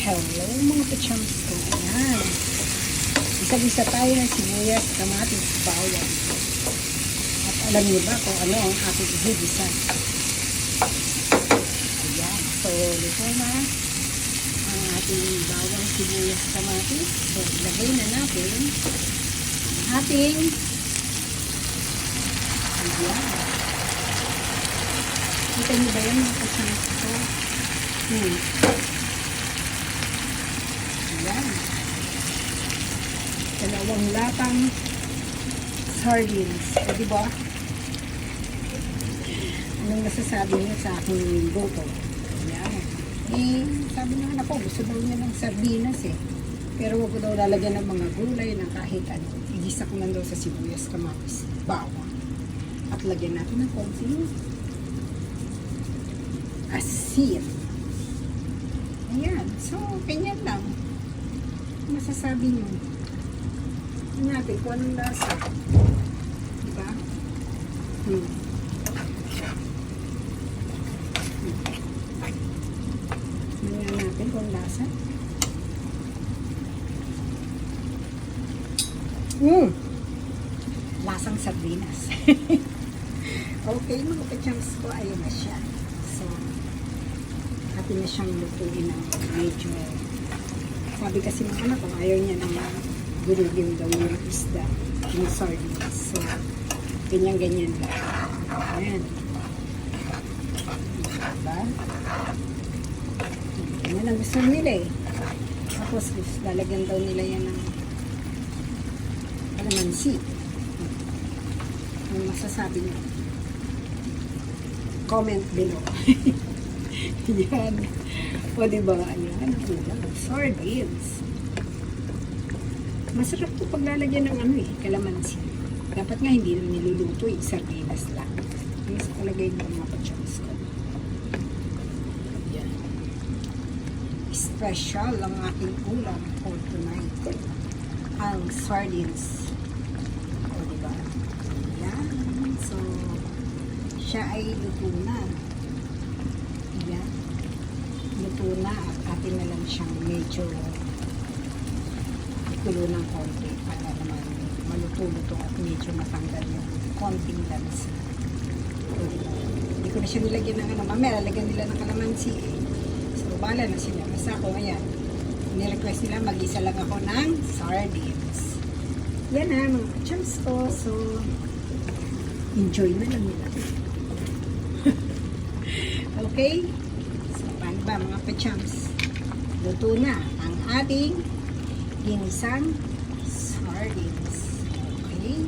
Hello mga pachams ko. Ayan. Isa-isa tayo ng sibuyas, kamatis, bawang. At alam niyo ba kung ano ang aking igigisa? Ayan. So, luto na ang ating bawang sibuyas, kamatis. So, ilagay na natin ang ating ayan. Kita niyo ba yan mga pachams ko? Hmm. Ayan. Dalawang latang sardines. O, di ba? Anong masasabi niyo sa aking goto? Ayan. Eh, sabi nga anak ko, gusto daw niya ng sardinas eh. Pero wag ko daw lalagyan ng mga gulay na kahit ano. Igisa ko lang daw sa sibuyas, kamatis, bawang. At lagyan natin ng konting asin. Ayan. So, ganyan lang. Masasabi niyo? Tingnan natin kung anong lasa. Diba? Hmm. Tingnan natin kung lasa. Hmm. Lasang sardinas. okay, mga kachams ko, ayun na siya. So, atin na siyang lutuin ng medyo sabi kasi ng anak ko ayaw niya ng gulugin daw yung isda yung sardines so ganyan ganyan lang. Ayan. Diba? Yan ang gusto nila eh. Tapos lalagyan daw nila yan ng kalamansi. Ano masasabi niyo? Comment below yan. O, diba? Ayan. Sardines. Masarap to paglalagyan ng ano eh, kalamansi. Dapat nga hindi na niluluto eh, sardinas lang. Ano sa palagay mo mga pachams ko? Yan. Special ang ating ulam for tonight. Ang sardines. O, diba? Yan. So, siya ay luto na. Yan. Luto na at atin na lang siyang medyo itulo ng konti para naman maluto-luto at medyo matanggal yung konting lansa. Hindi ko na siya nilagyan ng ano. Lalagyan nila ng kalamansi eh. So, bala na sila. Basta ako, ayan. Nirequest nila, mag-isa lang ako ng sardines. Yan na, mga chums ko. So, enjoy na lang nila. Okay? So, paano ba mga pachams? Luto na ang ating ginisang sardines. Okay?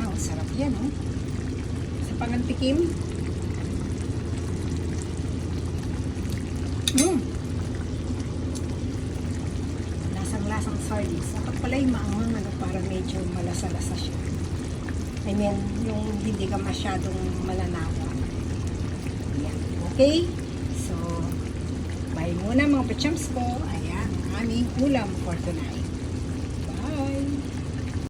Wow, sarap yan, oh. Sa pangantikim. Mm. Lasang-lasang sardines. Dapat pala yung maangang ano, para medyo malasa-lasa siya. I mean, yung hindi ka masyadong malanawa. Ayan. Okay? So, bye muna mga pachams ko. Ayan, ang aming ulam for tonight.